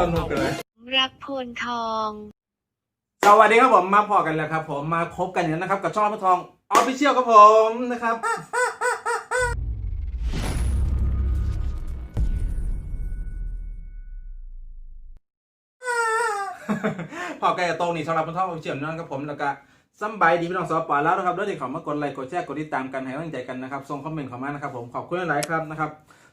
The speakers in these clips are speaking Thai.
สนุกเลยรักโพนทอง สวัสดีครับผมมาพอกันแล้วครับ ผมมาคบกันแล้วนะครับ กับช่องรับทองออฟฟิเชียลครับผมนะครับพอกันกับตรงนี้ช่องรับทองออฟฟิเชียลนั่นครับผมแล้วก็สำบายดีพี่น้องสาวปอแล้วนะครับแล้วที่เขามากดไลค์กดแชร์กดติดตามกันให้กำลังใจกันนะครับส่งคอมเมนต์เข้ามานะครับผมขอบคุณหลายๆครับนะครับ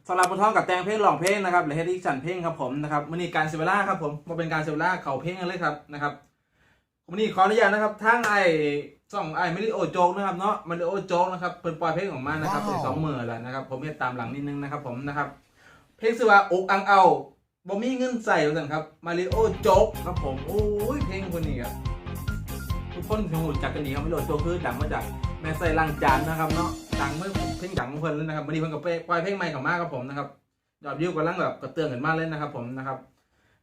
สำหรับบุญทองกับแตงเพลงร้องเพลงนะครับหรือเฮดิชันเพลงครับผมนะครับมันนี่การเซเวล่าครับผมมาเป็นการเซเวล่าเขาเพลงกันเลยครับนะครับวันนี้ขออนุญาตนะครับทางไอ้สองไอ้ไม่ได้โอโจกนะครับเนาะมันโอโจกนะครับเปิดปล่อยเพลงของมันนะครับว้าวเป็นสองมือแล้วนะครับ ผมเห็นตามหลังนิดนึงนะครับผมนะครับ เพลงชื่อว่าอกอังเอาบ่มีเงินใส่แล้วกันครับมาริโอโจกครับผมโอ้ยเพลงคนนี้ครับทุกคนคงรู้จักกันดีครับมาริโอโจกคือดังมาจากแม่ใส่ลังจานนะครับเนาะ ดังเมื่อเพลงดังของเพิ่นเลยนะครับวันนี้เพิ่นก็ปล่อยเพลงใหม่ของมาครับผมนะครับยอดวิวกำลังแบบกระเตื้องกันมากเลยนะครับผมนะครับ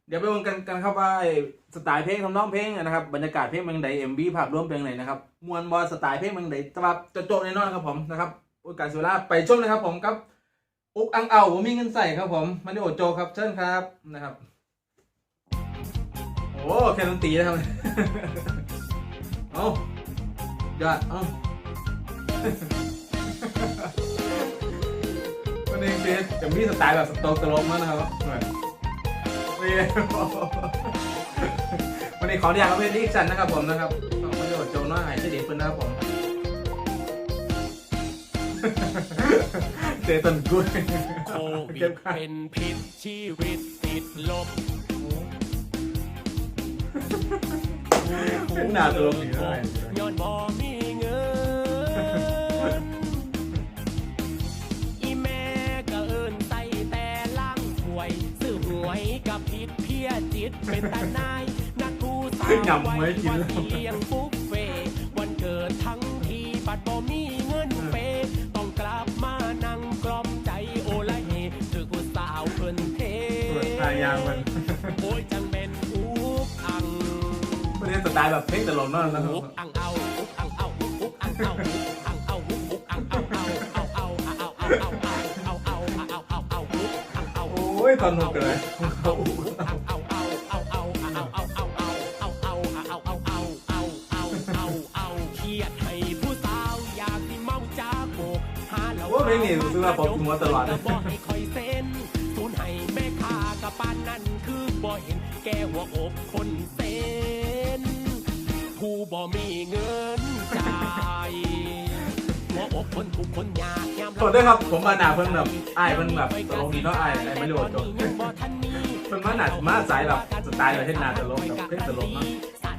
เดี๋ยวไปดูกันกันครับว่าไอ้สไตล์เพลงทำนองเพลงนะครับบรรยากาศเพลงเมันใดเอ็มบีภาพรวมเพลงไหนนะครับมวลบอลสไตล์เพลงเมันใดต่ว่าจะโจทย์แน่นอนครับผมนะครับโอกาสสุราไปชมเลยครับผมครับอุกอังเอาผมมีเงินใส่ครับผมมันได้โอโจครับเชิญครับนะครับโอ้แค่ดนตรีนะครับเอายอดเอา วันนี้เจ๊จะมีสไตล์แบบสโตกตลกมากนะครับเหมือนนี่วันนี้ขออนุญาตเอาเพลงที่สันนะครับผมนะครับขอประโยชน์โจน้อยหายจะดีขึ้นนะครับผมเจตันกุ้ยโควิดเป็นพิษชีวิตติดลบเป็นหน้าตลกดีเลยย้อนบ่มี พียจิตเป็นตานายนักกู้สาวไว้วันเที่ยงบุฟเฟวันเกิดทั้งทีบัดบ่มีเงินเปต้องกลับมานั่งกลอมใจโอละเฮถือกูสาวเพิ่นเทเปิดายางมันโอ้ยจังเป็นอุกอังวันนี้สไตล์แบบเพลงตลกนั่นนะครับอุกอังเอาอุกอังเอาอุกอังเอาอุกอังเอาอุกอังเอาเอาเอาเอาเอาเอาเอาเอาเอาเอาเอาเอาเอาเอาอุกอังเอาโอ้ยตอนนุกเลยเขาอุกอังเอาเอาเอา เพลงนี้รู้สึกว่าผมก็บ่ให้คอยเส้นห้แม่ค้ากับปานนั่นคือบ่เห็นแกหัวอกคนเส้นผู้บ่มีเงินจ่ายหัวอกคนทุกคนยากยามขอโทษครับ ผมมาหนาเพิ่นแบบอ้ายเพิ่นแบบตลกดีเนาะอ้ายอ้ไม่รู้จบเพิ่นมาหนามาสายแบบสไตล์แบบเฮ็ดนาตลกแบบเพลงตลกเนาะสาด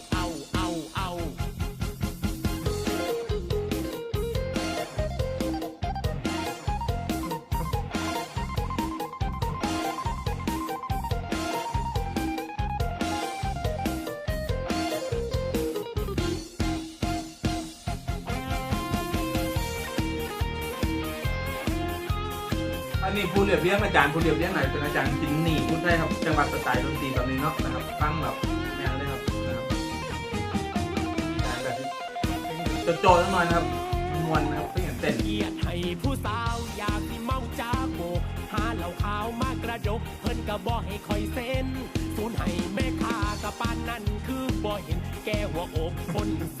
นนี้ผู้เรียบเรียงอาจารย์ผู้เรียบเรียงหน่อยเป็นอาจารย์จินนี่พูดได้ครับจังหวัดสไตล์ดนตรีแบบนี้เนาะนะครับฟังแบบแนวเลยครับนะครับอาจารย์แบบโจๆหน่อยนะครับมวนนะครับเพื่อนเต้นเกียดให้ผู้สาวอยากที่เมาจ้าโบกหาเหล้าขาวมากระดกเพิ่นก็บ่ให้คอยเส้นสูนให้แม่ค้ากับปานนั่นคือบ่เห็นแกหัวอกคนเส้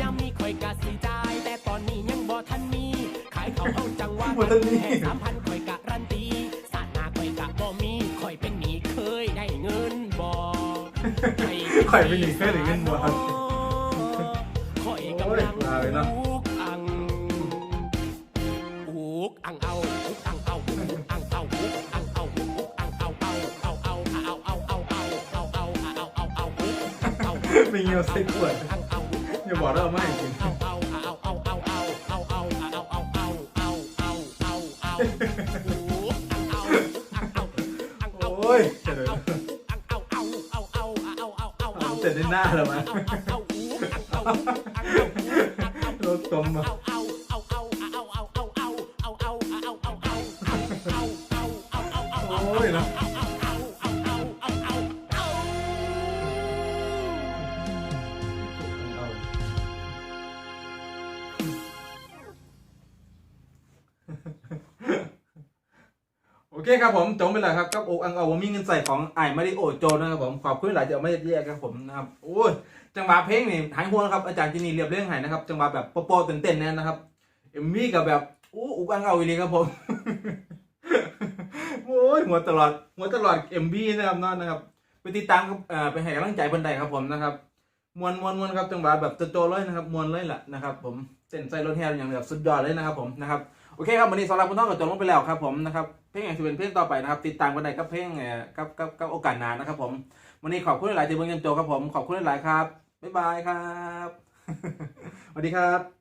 ยามมีคอยกะสิจ่าย แต่ตอนนี้ยังบ่ทันมี ขายเขาวเอาจังว่าบ่ทันมี แค่สามพันคอยกะรันตีสาดหน้าคอยกะบ่มีคอยเป็นหนี้เคยได้เงินบ่ให้ข่อยเป็นหนี้เคยได้เงินบ่ครับคอยกำลังโอ้ยมาเลยเนาะ อุกอังอุกอังเอาอุกอังเอาอุกอังเอาอุกอังเอาอุกอังเอาเอาเอาเอาเอาเอาเอาเอาเอาเอาเอาเอาเอาอุกอังเอา มีเงียวใส่ขวด อังเอย่าบอกเราไม่จริงโอ้ยเจ็บในหน้าแล้วมั้ยรถตมมาโอ้ยนะ เคครับผมจบไปแล้วครับกับอกอังเอาวมีเงินใส่ของไอ้มาริโอโจนะครับผมขอบคุณหลายจะไม่แยกครับผมนะครับโอ้ยจังหวะเพลงนี่หายห่วงครับอาจารย์จินีเรียบเรื่องหายนะครับจังหวะแบบโปรๆเต้นๆนี่ยนะครับเอ็มวีกับแบบอู้อุกอังเอาอีหลีครับผมโอ้ยหัวตลอดหัวตลอดเอ็มบีนะครับนั่นนะครับไปติดตามครับเอ่อไปให้กำลังใจเพิ่นไดครับผมนะครับมวนมวนมวนครับจังหวะแบบโจๆเลยนะครับมวนเลยล่ะนะครับ ผมเต้นใส่รถแห่อย่างแบบสุดยอดเลยนะครับผมนะครับ โอเคครับวันนี้สำหรับคุณท่องกับจบลงไปแล้วครับผมนะครับเพลงอย่างที่เป็นเพลงต่อไปนะครับติดตามกันได้กับเพลงเอ่อกับกับกับโอกาสหน้านะครับผมวันนี้ขอบคุณหลายๆที่เบิ่งจนจบครับผมขอบคุณหลายๆครับบ๊ายบายครับสวัสดีครับ